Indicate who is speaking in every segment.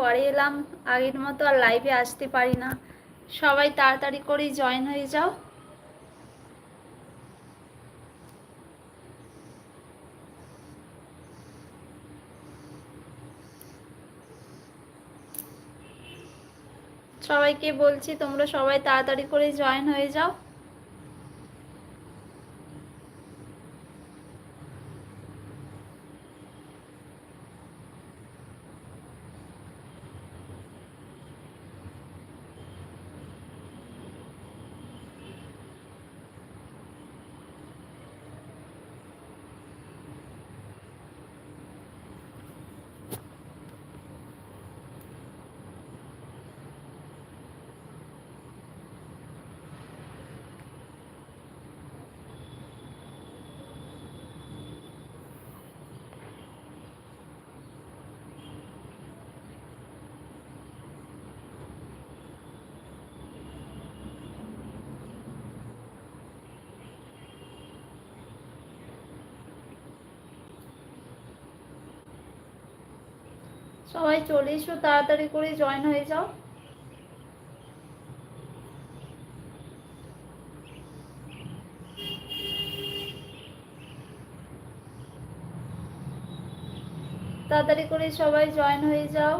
Speaker 1: পরে এলাম, আগের মতো আর লাইভে আসতে পারি না। সবাই তাড়াতাড়ি করেই জয়েন হয়ে যাও। সবাইকে বলছি, তোমরা সবাই তাড়াতাড়ি করে জয়েন হয়ে যাও। সবাই চলে এসো তাড়াতাড়ি করে জয়েন হয়ে যাও। তাড়াতাড়ি করে সবাই জয়েন হয়ে যাও।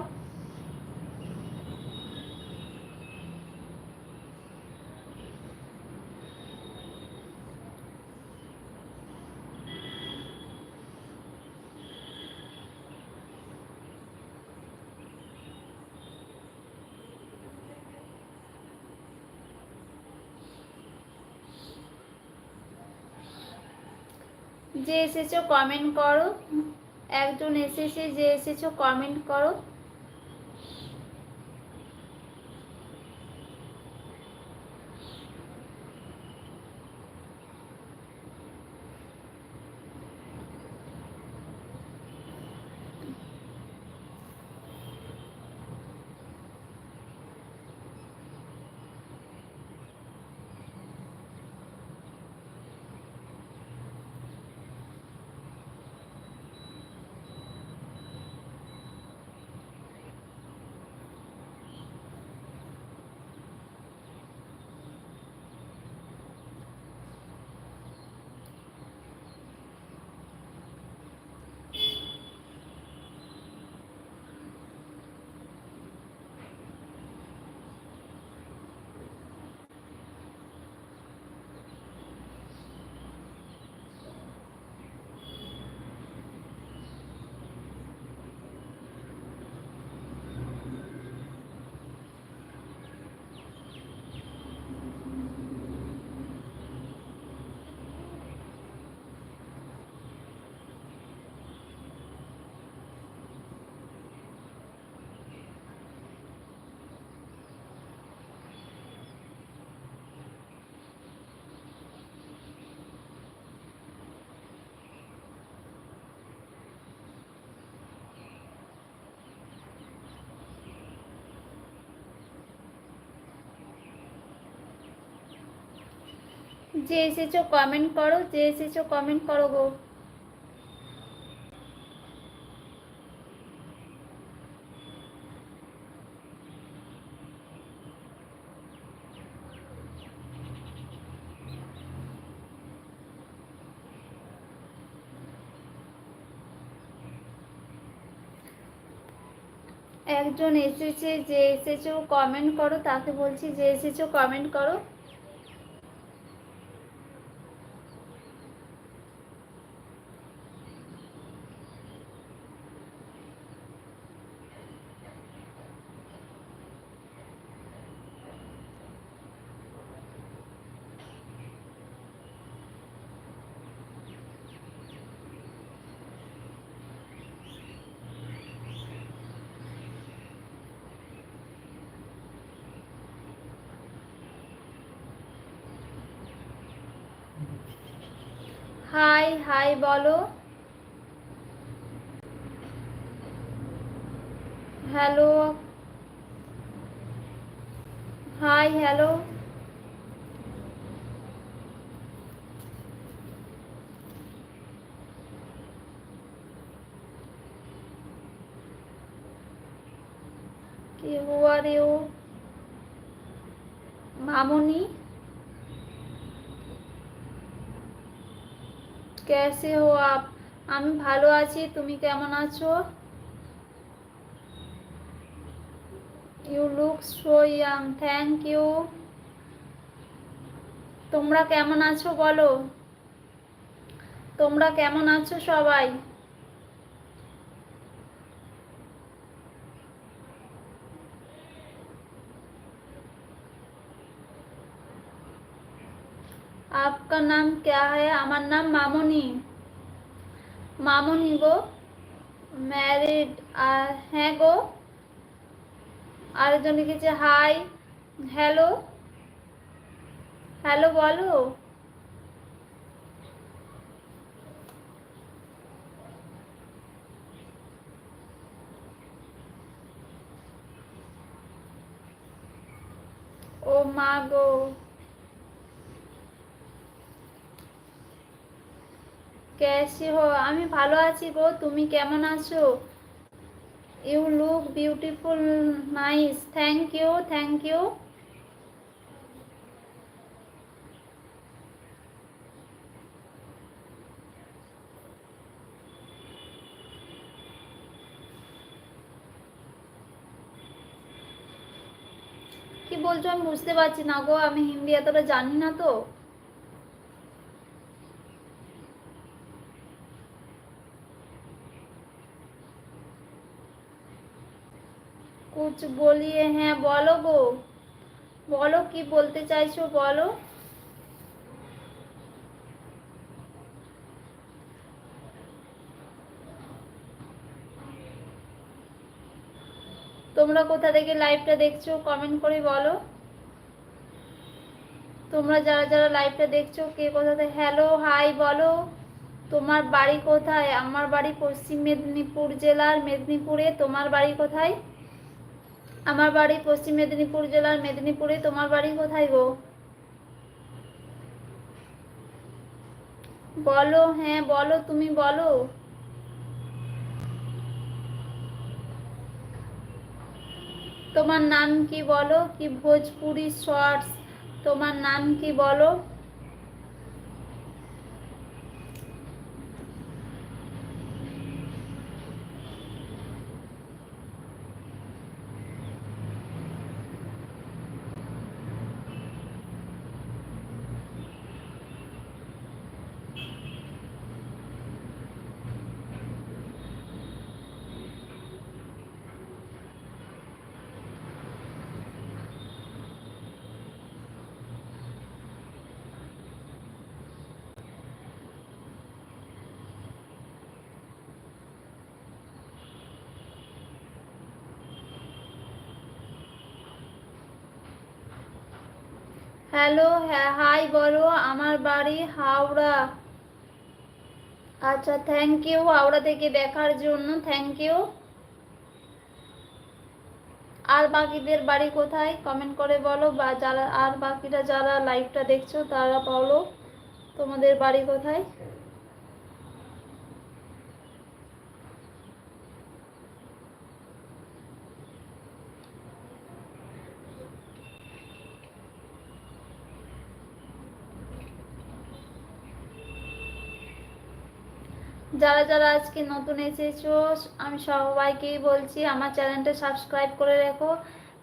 Speaker 1: যে এসেছ কমেন্ট করো। একজন এসেছে যে এসেছ কমেন্ট করো। যে এসেছ কমেন্ট করো, যে এসেছ কমেন্ট করো গো। একজন এসেছে, যে এসেছ কমেন্ট করো, তাকে বলছি যে এসেছ কমেন্ট করো। হাই হাই বলো। হ্যালো হাই হ্যালো কি হু আর ইউ মামনি कैसे हो आप আমি ভালো আছি তুমি কেমন আছো you look so young thank you তোমরা কেমন আছো বলো তোমরা কেমন আছো সবাই आपका नाम क्या है আমার নাম মামনি মামনি গো ম্যারিড হ্যাঁ গো। আরেকজন লিখেছে হাই হ্যালো হ্যালো বলো। ও মা গো। কেসি হো, আমি ভালো আছি গো তুমি কেমন আছো? You look beautiful nice thank you thank you কি বলছো, আমি বুঝতে পারছি না গো, আমি হিন্দি এতটা জানি না তো। কুছ বলিয়ে হ্যাঁ বলো গো বলো, কি বলতে চাইছো বলো? তোমরা কোথা থেকে লাইভটা দেখছ কমেন্ট করে বলো। তোমরা যারা যারা লাইভটা দেখছ, কে কোথা থেকে হ্যালো হাই বলো। তোমার বাড়ি কোথায়? আমার বাড়ি পশ্চিম মেদিনীপুর জেলার মেদিনীপুরে। তোমার বাড়ি কোথায়? আমার বাড়ি পশ্চিম মেদিনীপুর জেলার মেদিনীপুরে, তোমার বাড়ি কোথায় গো? বলো হ্যাঁ বলো, তুমি বলো। তোমার নাম কি বলো? কি ভোজপুরি শর্টস তোমার নাম কি বলো? হ্যালো হ্যাঁ হাই বলো আমার বাড়ি হাওড়া। আচ্ছা থ্যাংক ইউ হাওড়া থেকে দেখার জন্য থ্যাংক ইউ আর বাকিদের বাড়ি কোথায়? কমেন্ট করে বলো, বা যারা, আর বাকিরা যারা লাইভটা দেখছ, তারা বলো, তোমাদের বাড়ি কোথায়? যারা যারা আজকে নতুন এসেছ, আমি সবাইকেই বলছি আমার চ্যানেলটা সাবস্ক্রাইব করে রেখো।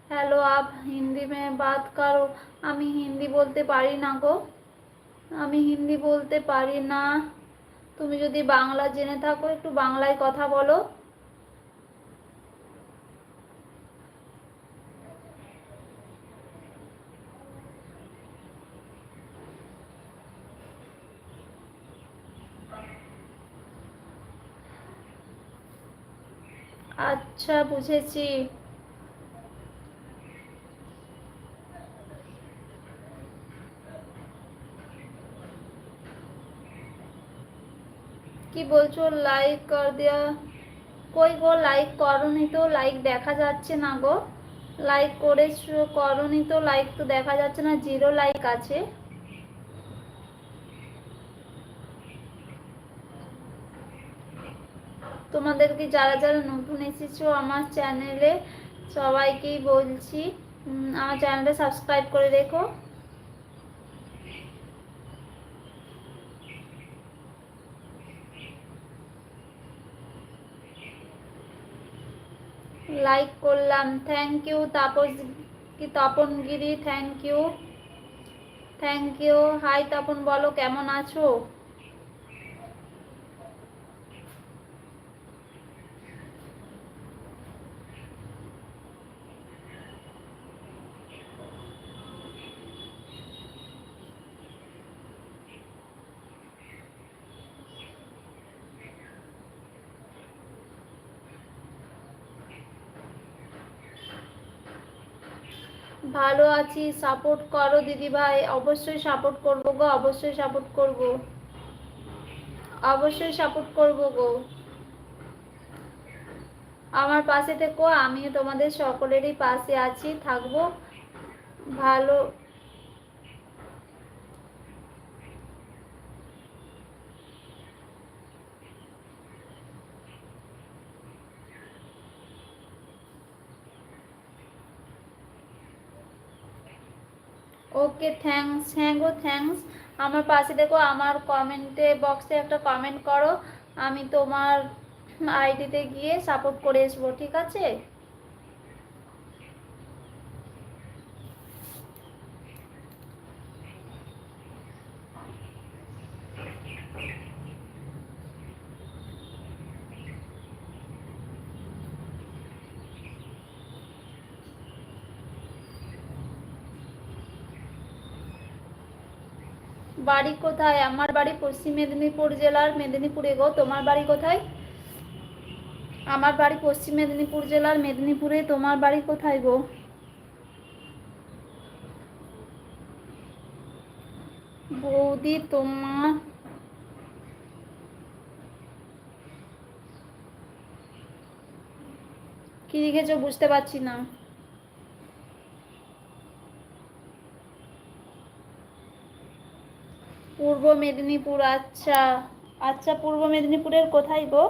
Speaker 1: হ্যালো আপ হিন্দি মে বাদ করো। আমি হিন্দি বলতে পারি না গো। আমি হিন্দি বলতে পারি না। তুমি যদি বাংলা জেনে থাকো, একটু বাংলায় কথা বলো। আচ্ছা বুঝেছি। কি বলছো লাইক কর দেয়া। কই গো লাইক করনি তো লাইক দেখা যাচ্ছে না গো। লাইক করেছ, করনি তো লাইক তো দেখা যাচ্ছে না জিরো লাইক আছে। তোমাদেরকে যারা যারা নতুন এসেছ আমার চ্যানেলে সবাইকেই বলছি আমার চ্যানেলটা সাবস্ক্রাইব করে রেখো। লাইক করলাম থ্যাংক ইউ তাপস, কি Tapangiri thank you thank you hi Tapan, বলো কেমন আছো? ভালো আছি সাপোর্ট করো দিদি ভাই অবশ্যই সাপোর্ট করব গো, অবশ্যই সাপোর্ট করব। অবশ্যই সাপোর্ট করব গো। আমার পাশে থেকো, আমিও তোমাদের সকলেরই পাশে আছি, থাকব ভালো ওকে থ্যাঙ্কস হ্যাঁ গো থ্যাঙ্কস আমার পাশে দেখো, আমার কমেন্টে বক্সে একটা কমেন্ট করো। আমি তোমার আইডিতে গিয়ে সাপোর্ট করে আসব, ঠিক আছে? বাড়ি কোথায়? আমার বাড়ি পশ্চিম মেদিনীপুর জেলার মেদিনীপুরে গো তোমার বাড়ি কোথায়? আমার বাড়ি পশ্চিম মেদিনীপুর জেলার মেদিনীপুরে। তোমার বাড়ি কোথায় গো? বৌদি তোমার কি লিখেছো বুঝতে পারছি না। পূর্ব মেদিনীপুর আচ্ছা আচ্ছা পূর্ব মেদিনীপুরের কোথায় গো?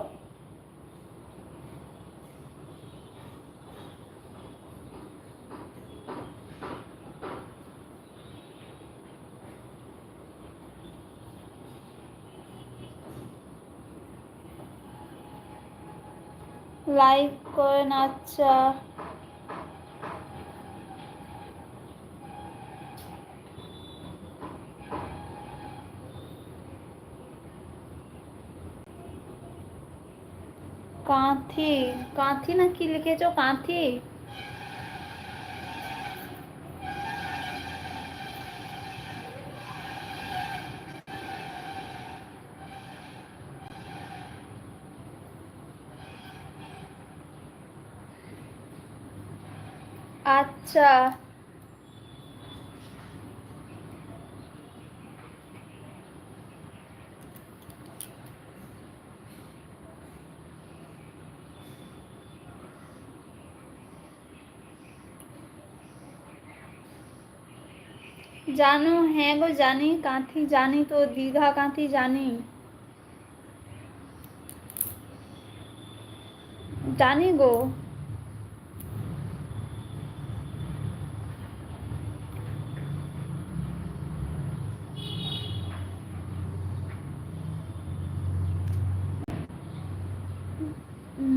Speaker 1: লাইক করেন আচ্ছা। কাঁথি কাঁথি না কি লিখেছো? কাঁথি? আচ্ছা। জানো হ্যাঁ গো জানি, কাঁথি জানি তো, দীঘা কাঁথি জানি। জানি গো।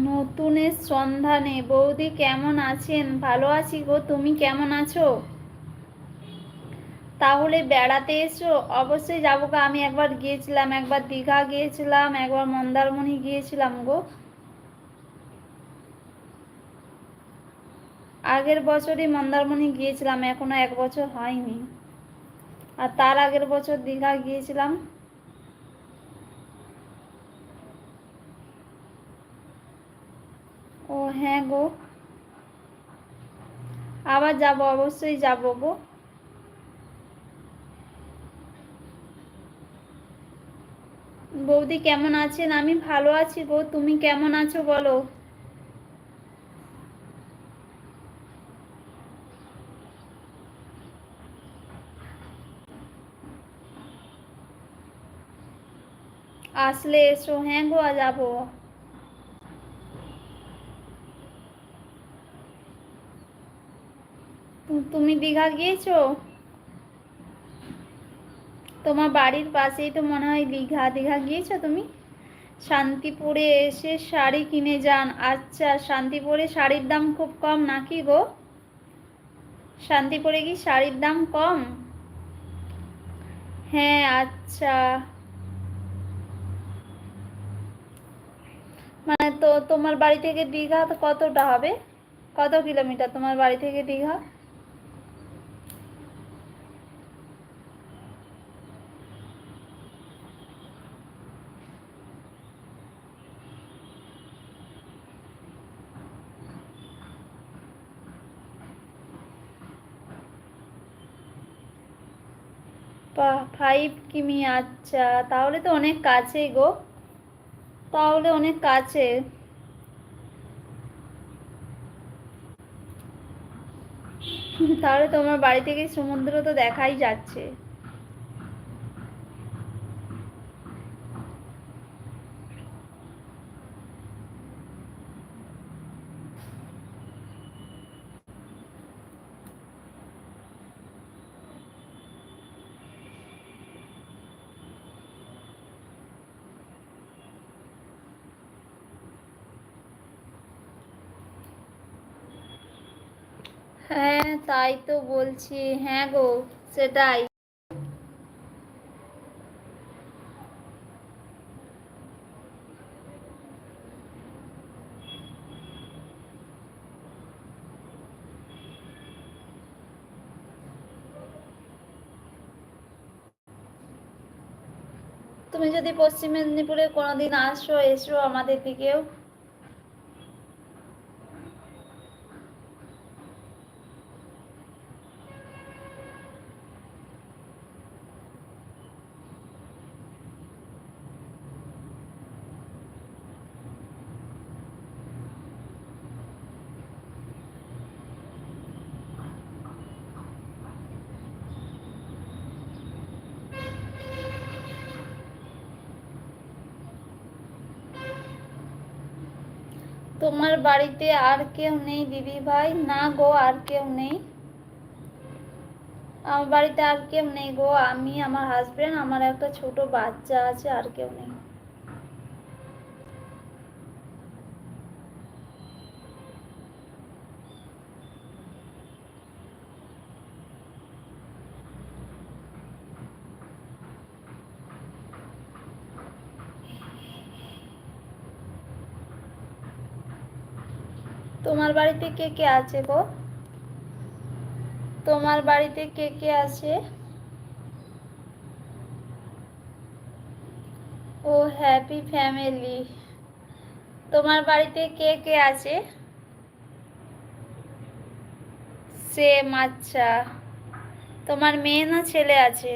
Speaker 1: নতুনের সন্ধানে, বৌদি কেমন আছেন? ভালো আছি গো, তুমি কেমন আছো? তাহলে বেড়াতে এসো। অবশ্যই যাব গো। আমি একবার গিয়েছিলাম, একবার দীঘা গিয়েছিলাম, একবার মন্দারমণি গিয়েছিলাম গো। আগের বছরই মন্দারমণি গিয়েছিলাম, এখনও এক বছর হয়নি। আর তার আগের বছর দীঘা গিয়েছিলাম। ও হ্যাঁ গো। আবার যাব, অবশ্যই যাব গো। বৌদি কেমন আছেন? আমি ভালো আছি গো। তুমি কেমন আছো বলো? আসলে এসো হ্যাঁ গো যাব। তুমি দীঘা গিয়েছো? তোমার বাড়ির পাশেই তো মনে হয় দীঘা দীঘা গিয়েছো তুমি? শান্তিপুরে এসে শাড়ি কিনে যান। আচ্ছা শান্তিপুরে শাড়ির দাম খুব কম নাকি গো? শান্তিপুরে কি শাড়ির দাম কম? হ্যাঁ আচ্ছা। মানে তো তোমার বাড়ি থেকে দীঘা কতটা হবে? কত কিলোমিটার তোমার বাড়ি থেকে দীঘা? ফাইভ কিমি আচ্ছা তাহলে তো অনেক কাছে গো। তাহলে অনেক কাছে। তাহলে তোমার বাড়ি থেকে সমুদ্র তো দেখাই যাচ্ছে। হ্যাঁ তাই তো বলছি। হ্যাঁ গো, সেটাই। তুমি যদি পশ্চিম মেদিনীপুরে কোনোদিন আসো, এসো আমাদের দিকেও। তোমার বাড়িতে আর কেউ নেই, দিদি ভাই? না গো, আর কেউ নেই। আমার বাড়িতে আর কেউ নেই গো। আমি, আমার হাজবেন্ড আমার একটা ছোট বাচ্চা আছে, আর কেউ নেই তোমার বাড়িতে কে কে আছে গো? তোমার বাড়িতে কে কে আছে? ও হ্যাপি ফ্যামিলি তোমার বাড়িতে কে কে আছে? সেম আচ্ছা। তোমার মেয়ে না ছেলে আছে?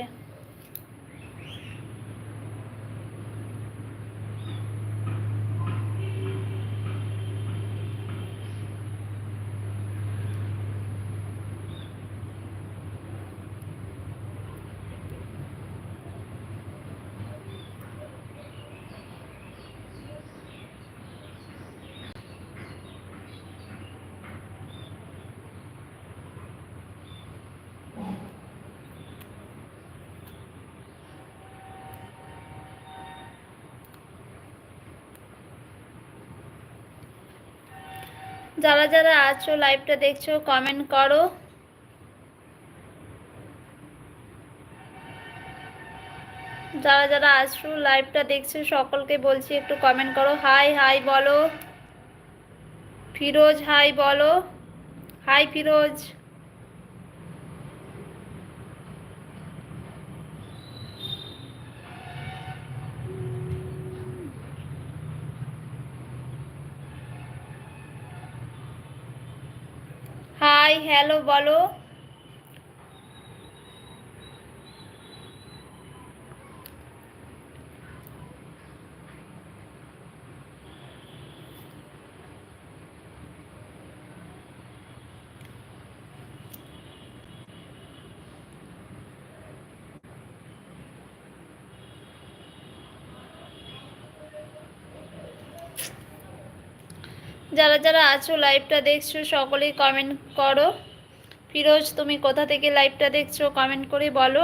Speaker 1: যারা যারা আছো লাইভটা দেখছ কমেন্ট করো। যারা যারা আসছো লাইভটা দেখছ, সকলকে বলছি একটু কমেন্ট করো। হাই হাই বলো। ফিরোজ হাই বলো। হাই ফিরোজ হাই হ্যালো বলো। যারা যারা আছো লাইভটা দেখছ, সকলেই কমেন্ট করো। ফিরোজ, তুমি কোথা থেকে লাইভটা দেখছ কমেন্ট করে বলো।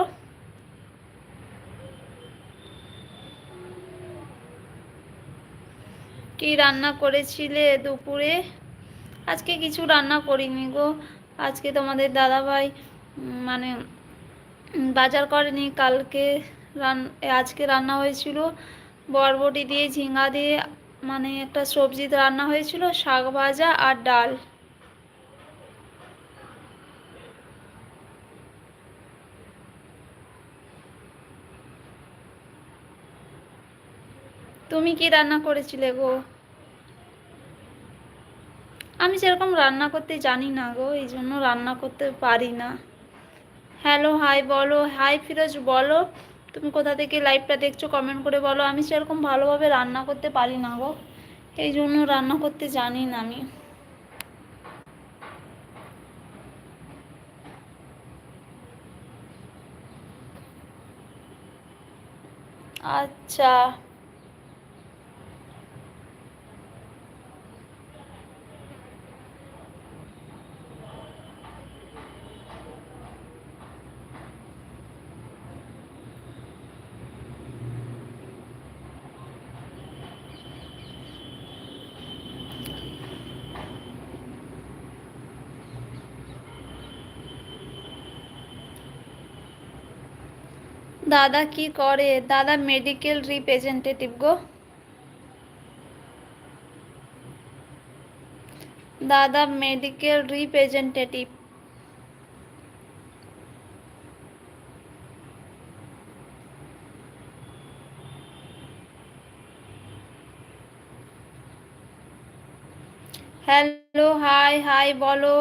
Speaker 1: কি রান্না করেছিলে দুপুরে? আজকে কিছু রান্না করিনি গো। আজকে তোমাদের দাদাভাই মানে বাজার করেনি। কালকে রান, আজকে রান্না হয়েছিল বরবটি দিয়ে ঝিঙ্গা দিয়ে মানে একটা সবজি রান্না হয়েছিল, শাক ভাজা আর ডাল। তুমি কি রান্না করেছিলে গো? আমি সেরকম রান্না করতে জানি না গো, এই জন্য রান্না করতে পারি না। হ্যালো হাই বলো। হাই ফিরোজ, বলো। তুমি কোথা থেকে লাইভটা দেখছ কমেন্ট করে বলো। আমি সেরকম ভালোভাবে রান্না করতে পারি না গো। এই জন্য রান্না করতে জানি না আমি। আচ্ছা। দাদা কি করে দাদা মেডিকেল রিপ্রেজেন্টেটিভ গো দাদা medical representative hello hi hi বলো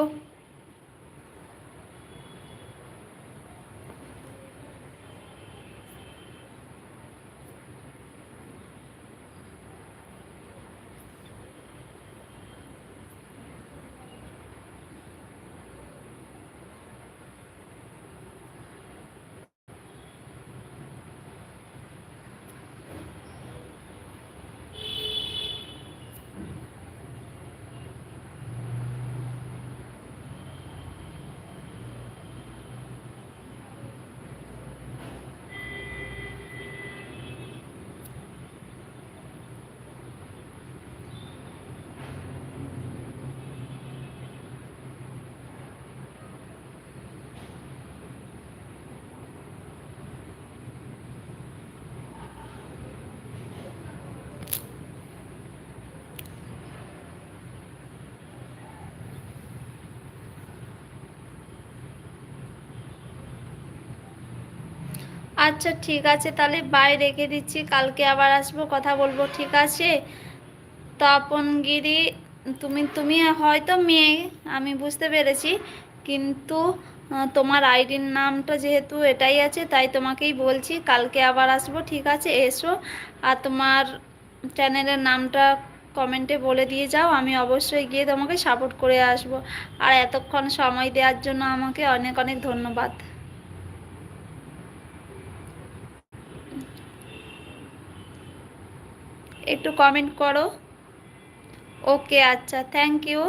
Speaker 1: আচ্ছা ঠিক আছে, তাহলে বাই রেখে দিচ্ছি। কালকে আবার আসব, কথা বলব, ঠিক আছে? তপনগিরি, তুমি তুমি হয়তো মেয়ে, আমি বুঝতে পেরেছি। কিন্তু তোমার আইডির নামটা যেহেতু এটাই আছে, তাই তোমাকেই বলছি, কালকে আবার আসব, ঠিক আছে? এসো। আর তোমার চ্যানেলের নামটা কমেন্টে বলে দিয়ে যাও, আমি অবশ্যই গিয়ে তোমাকে সাপোর্ট করে আসব। আর এতক্ষণ সময় দেওয়ার জন্য আমাকে অনেক অনেক ধন্যবাদ। একটু কমেন্ট করো। ওকে আচ্ছা থ্যাংক ইউ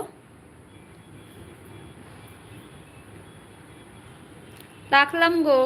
Speaker 1: রাখলাম গো।